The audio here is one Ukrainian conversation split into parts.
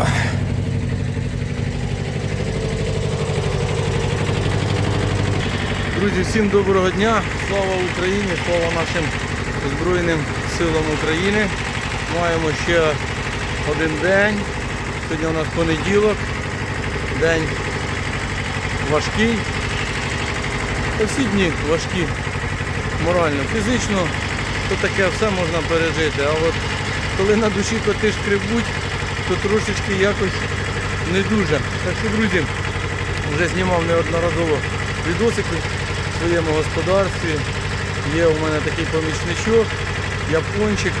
треба. Друзі, всім доброго дня, слава Україні, слава нашим Збройним силам України. Маємо ще один день. Сьогодні у нас понеділок. День важкий. Усі дні важкі морально, фізично, то таке все можна пережити. А от коли на душі котиш шкребуть, то трошечки якось не дуже. Так що, друзі, вже знімав неодноразово відосики в своєму господарстві. Є у мене такий помічничок, япончик,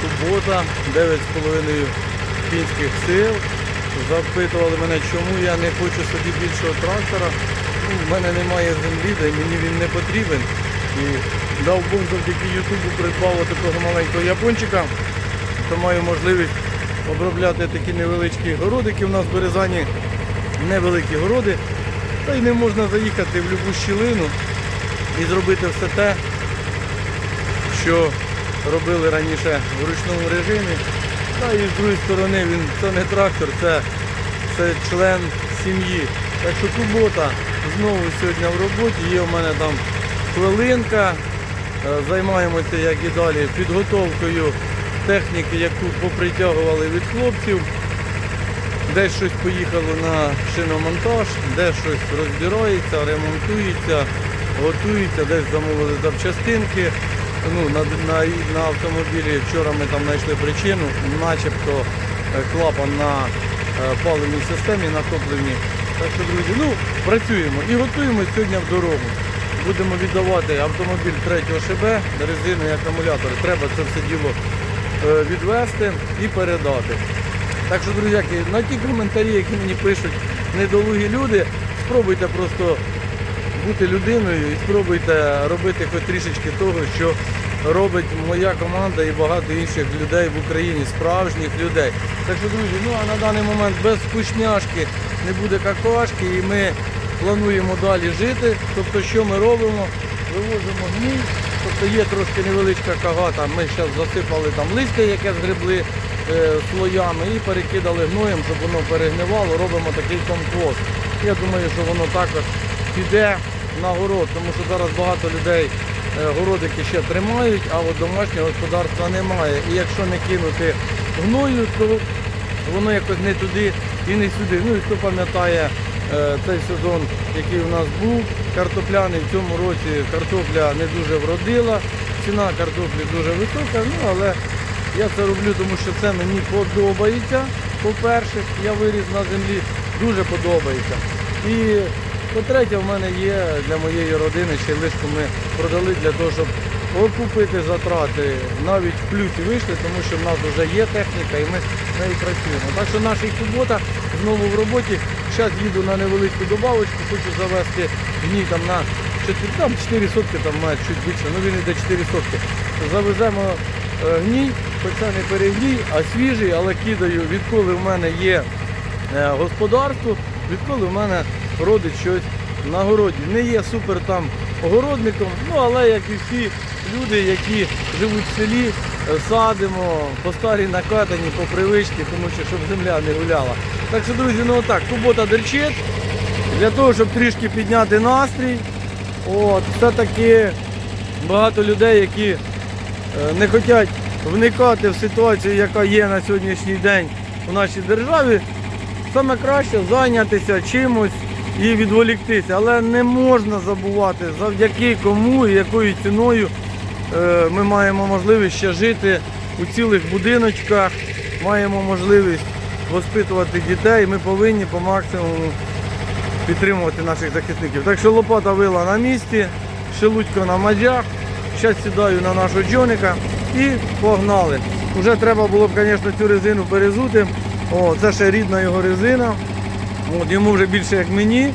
субота, 9,5 кінських сил. Запитували мене, чому я не хочу собі більшого трактора. Ну, в мене немає землі, де мені він не потрібен. І дав Бог завдяки Ютубу придбав такого маленького япончика, то маю можливість обробляти такі невеличкі городики. У нас в Березані невеликі городи. Та й не можна заїхати в будь-яку щілину і зробити все те, що робили раніше в ручному режимі. Та і з другої сторони він це не трактор, це, це член сім'ї. Так що субота знову сьогодні в роботі. Є у мене там хвилинка. Е, Займаємося, як і далі, підготовкою техніки, яку попритягували від хлопців. Десь щось поїхало на шиномонтаж, десь щось розбирається, ремонтується, готується, десь замовили запчастинки. Ну, на, на, на автомобілі вчора ми там знайшли причину, начебто е, клапан на е, паливній системі, на. Так що, друзі, ну, працюємо і готуємо сьогодні в дорогу. Будемо віддавати автомобіль третього ШБ, резину і акумулятори. Треба це все діло відвести і передати. Так що, друзяки, на ті коментарі, які мені пишуть недолугі люди, спробуйте просто бути людиною і спробуйте робити хоч трішечки того, що робить моя команда і багато інших людей в Україні, справжніх людей. Так що, друзі, ну а на даний момент без вкусняшки не буде какашки і ми плануємо далі жити. Тобто, що ми робимо? Вивозимо гній, тобто є трошки невеличка кагата, ми зараз засипали там листя, яке згребли е, слоями і перекидали гноєм, щоб воно перегнивало, робимо такий компост. Я думаю, що воно також піде на город, тому що зараз багато людей е, городики ще тримають, а от домашнього господарства немає. І якщо не кинути гною, то воно якось не туди і не сюди. Ну і хто пам'ятає е, цей сезон, який у нас був, картопляний в цьому році картопля не дуже вродила, ціна картоплі дуже висока, ну але я це роблю, тому що це мені подобається. По-перше, я виріс на землі, дуже подобається. І по-третє, в мене є для моєї родини ще лишку ми продали для того, щоб окупити затрати. Навіть в плюсі вийшли, тому що в нас вже є техніка і ми з нею працюємо. Так що наша субота знову в роботі. Зараз їду на невеличку добавочку, хочу завести гній там на 4, там 4 сотки, там має чуть більше, ну він іде 4 сотки. Завеземо е, гній, хоча не перегній, а свіжий, але кидаю, відколи в мене є е, господарство, відколи в мене родить щось на городі. Не є супер там огородником, ну але як і всі люди, які живуть в селі, садимо по старій накатані, по привичці, тому що щоб земля не гуляла. Так що, друзі, ну отак, субота дерчить, для того, щоб трішки підняти настрій. От, все-таки багато людей, які е, не хочуть вникати в ситуацію, яка є на сьогоднішній день у нашій державі, саме краще зайнятися чимось і відволіктися. Але не можна забувати, завдяки кому і якою ціною ми маємо можливість ще жити у цілих будиночках, маємо можливість воспитувати дітей. Ми повинні по максимуму підтримувати наших захисників. Так що лопата вила на місці, шелудько на мадях. Зараз сідаю на нашого джоника і погнали. Уже треба було б, звісно, цю резину перезути. О, це ще рідна його резина. От, йому вже більше як мені.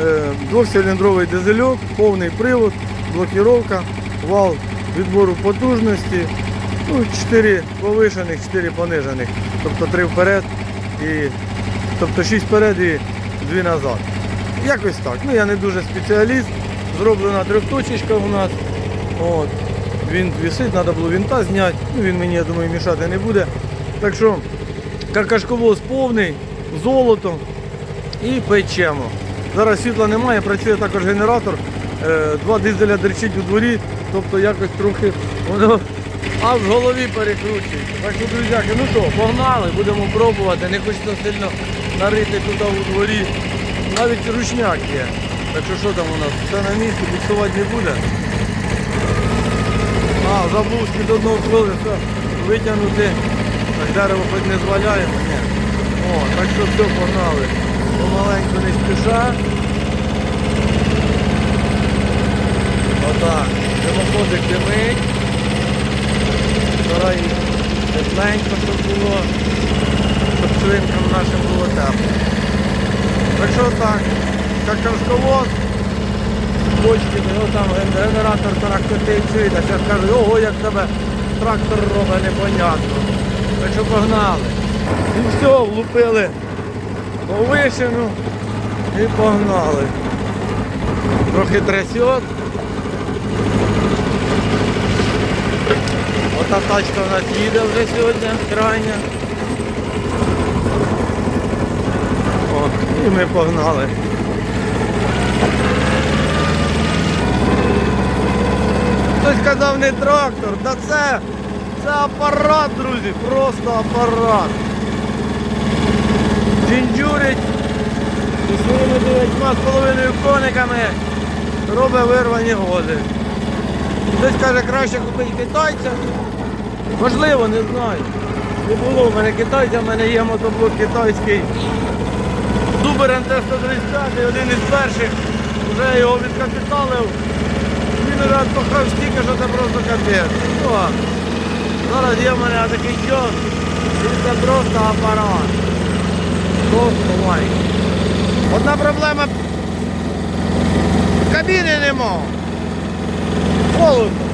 Е, Двохциліндровий дизельок, повний привод, блокіровка, вал відбору потужності. Ну, 4 повишених, 4 понижених. Тобто 3 вперед і тобто 6 вперед і 2 назад. Якось так. Ну я не дуже спеціаліст. Зроблена трьохточечка у нас. От. Він висить, треба було вінта зняти. Ну, він мені, я думаю, мішати не буде. Так що каркашковоз повний, золото і печемо. Зараз світла немає, працює також генератор. е, два дизеля дерчить у дворі, тобто якось трохи воно аж в голові перекручується. Так що, друзяки, ну що, погнали, будемо пробувати. Не хочеться сильно нарити туди у дворі. Навіть ручняк є. Так що що там у нас? Все на місці, буксувати не буде. А, забув з-під одного коли все витягнути. Так дерево хоч не зваляємо, ні. О, так що все, погнали. Помаленьку не спіша. Отак. Димоходик димить. Старай тепленько, щоб було, щоб свинкам нашим було тепло. Так що так, як бочки, його там генератор трактор чуєте, зараз кажуть, ого, як тебе трактор робить непонятно. Так що погнали. І все, влупили повишену і погнали. Трохи трясет. Ота тачка у нас їде вже сьогодні, крайня. О, і ми погнали. Хтось казав не трактор, та це, це апарат, друзі, просто апарат. Джинджурить зі своїми дев'ятьма з половиною кониками робить вирвані годи. Хтось каже, краще купити китайця. Можливо, не знаю. Не було в мене китайця, в мене є мотоблок китайський. Дубер НТ-135, один із перших. Вже його відкапіталив. Він раз похав стільки, що це просто капець. Ну, зараз є в мене такий чос. І це просто апарат. Просто лайк. Одна проблема. Кабіни нема. Холодно.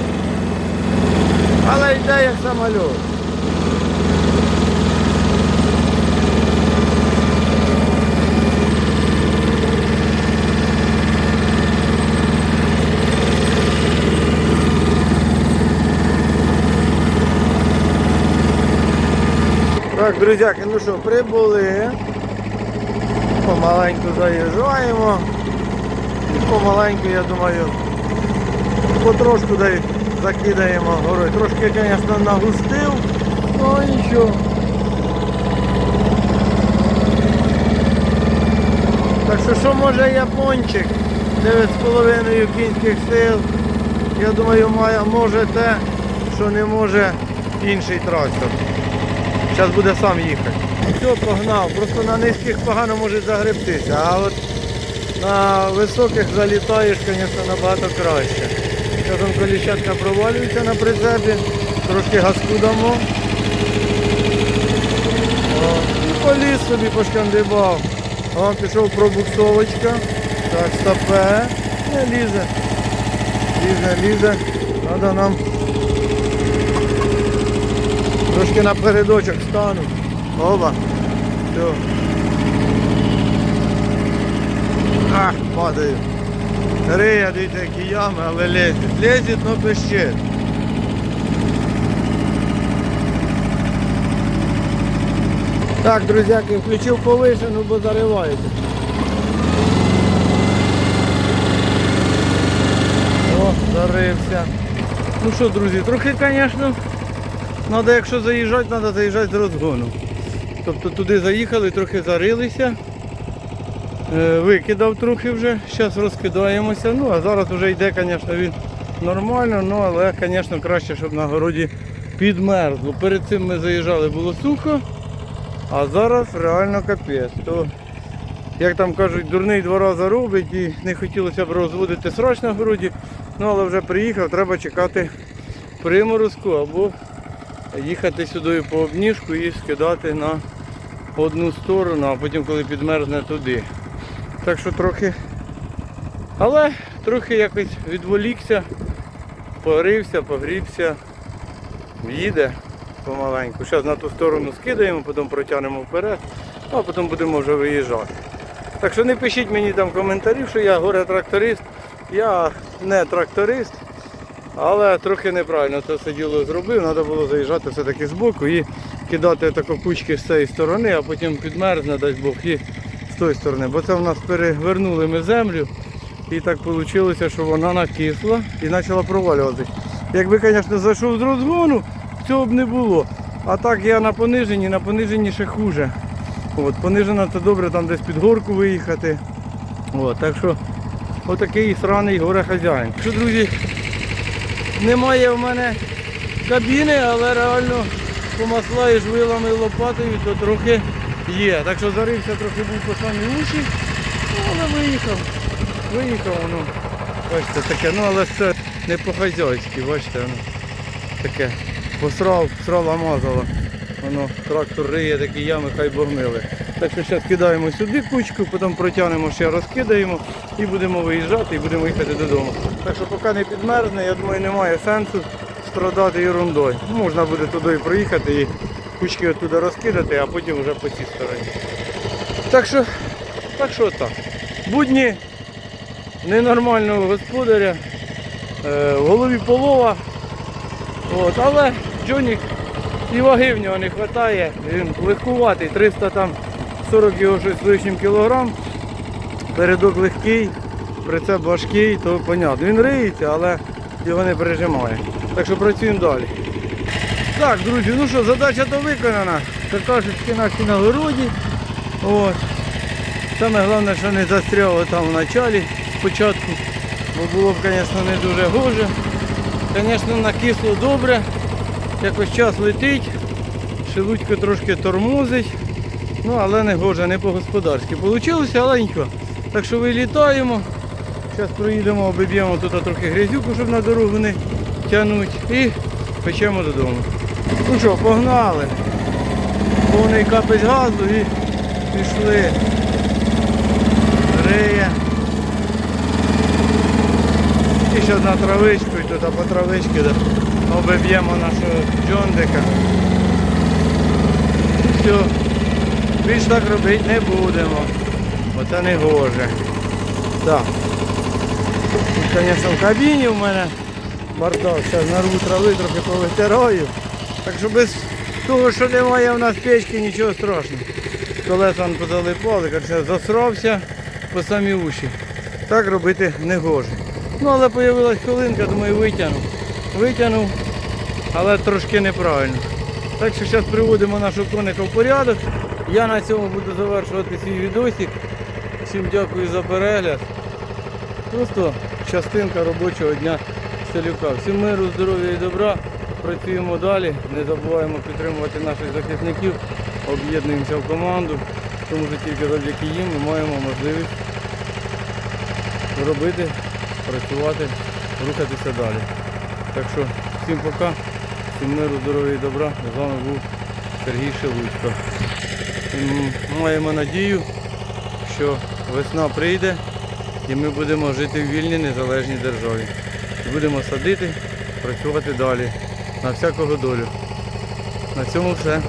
Але йде як самоліт. Так, друзяки, ну що, прибули. Помаленьку заїжджаємо. І помаленьку, я думаю, потрошку дай закидаємо горою. Трошки, звісно, нагустив, але нічого. Так що що може япончик? 9,5 кінських сил. Я думаю, має, може те, що не може інший трактор. Зараз буде сам їхати. Все, погнав. Просто на низьких погано може загребтися, а от на високих залітаєш, звісно, набагато краще. Зараз он коліщатка провалюється на прицепі, трошки газку дамо. О, і поліз собі пошкандибав. О, пішов пробуксовочка. Так, стопе. Не лізе. Лізе, лізе. Треба нам трошки напередочок стану. Оба. Все. Ах, падаю. Риє, дивіться, які ями, але лезет. Лезет, но пищить. Так, друзяки, включив повишену, бо заривається. О, зарився. Ну що, друзі, трохи, звісно, треба, якщо заїжджати, треба заїжджати з розгону. Тобто туди заїхали, трохи зарилися. Е, Викидав трохи вже, зараз розкидаємося. Ну, а зараз вже йде, звісно, він нормально, ну, але, звісно, краще, щоб на городі підмерзло. Перед цим ми заїжджали, було сухо, а зараз реально капець. То, як там кажуть, дурний два рази робить і не хотілося б розводити срач на городі, ну але вже приїхав, треба чекати приморозку або їхати сюди по обніжку і скидати на одну сторону, а потім, коли підмерзне туди. Так що трохи. Але трохи якось відволікся, порився, погрівся, їде помаленьку. Зараз на ту сторону скидаємо, потім протягнемо вперед, а потім будемо вже виїжджати. Так що не пишіть мені там коментарів, що я горе-тракторист. Я не тракторист, але трохи неправильно це все діло зробив. Треба було заїжджати все-таки збоку і кидати тако кучки з цієї сторони, а потім підмерзне, дасть Бог, і з тої сторони. Бо це в нас перевернули ми землю. І так вийшло, що вона накисла і почала провалюватись. Якби, звісно, зайшов з розгону, цього б не було. А так я на пониженні, на пониженні ще хуже. От, понижена це добре там десь під горку виїхати. От, так що отакий сраний горе хазяїн. Що, друзі, немає в мене кабіни, але реально помаслаєш вилами і лопатою, то трохи є. Так що зарився трохи був по самі уші, ну, але виїхав. Виїхав воно. Бачите, таке, ну але це не по-хазяйськи, бачите, воно таке. Посрав, срала мазала. Воно трактор риє такі ями, хай Бог. Так що зараз кидаємо сюди кучку, потім протягнемо ще розкидаємо і будемо виїжджати і будемо їхати додому. Так що поки не підмерзне, я думаю, немає сенсу страдати ерундою. Можна буде туди проїхати і кучки оттуда розкидати, а потім вже по цій стороні. Так що, так що так. Будні ненормального господаря, е, в голові полова. От, але Джонік і ваги в нього не вистачає, він легкуватий, 300 там 40 його щось з лишнім кілограм. Передок легкий, прицеп важкий, то понятно. Він риється, але його не пережимає. Так що працюємо далі. Так, друзі, ну що, задача то виконана. Какашечки наші на городі. От. Саме головне, що не застряло там в началі спочатку, бо було б, звісно, не дуже гоже. Звісно, накисло добре, якось час летить, шелудько трошки тормозить, ну але не гоже, не по-господарськи. Получилося, але нічого. Так що вилітаємо. Зараз проїдемо, обіб'ємо тут трохи грязюку, щоб на дорогу не тягнути. І печемо додому. Ну що, погнали. Повний капець газу і пішли. Риє. І ще одна травичка, і тут по травичці обіб'ємо нашого джондика. Все. Більш так робити не будемо. Бо це не гоже. Так. Тут, звісно, в кабіні в мене бардак. Зараз нарву трави трохи повитираю. Так що без того, що немає в нас печки, нічого страшного. Колеса позалипали, коротше, засрався по самі уші. Так робити не гоже. Ну, але з'явилась хвилинка, думаю, витягнув. Витягнув, але трошки неправильно. Так що зараз приводимо нашого коника в порядок. Я на цьому буду завершувати свій відосик. Всім дякую за перегляд. Просто частинка робочого дня селюка. Всім миру, здоров'я і добра. Працюємо далі. Не забуваємо підтримувати наших захисників. Об'єднуємося в команду. Тому що тільки завдяки їм ми маємо можливість робити, працювати, рухатися далі. Так що всім пока, всім миру, здоров'я і добра. З вами був Сергій Шелудько. Маємо надію, що весна прийде і ми будемо жити в вільній незалежній державі. Будемо садити, працювати далі. На всякого долю. На цьому все.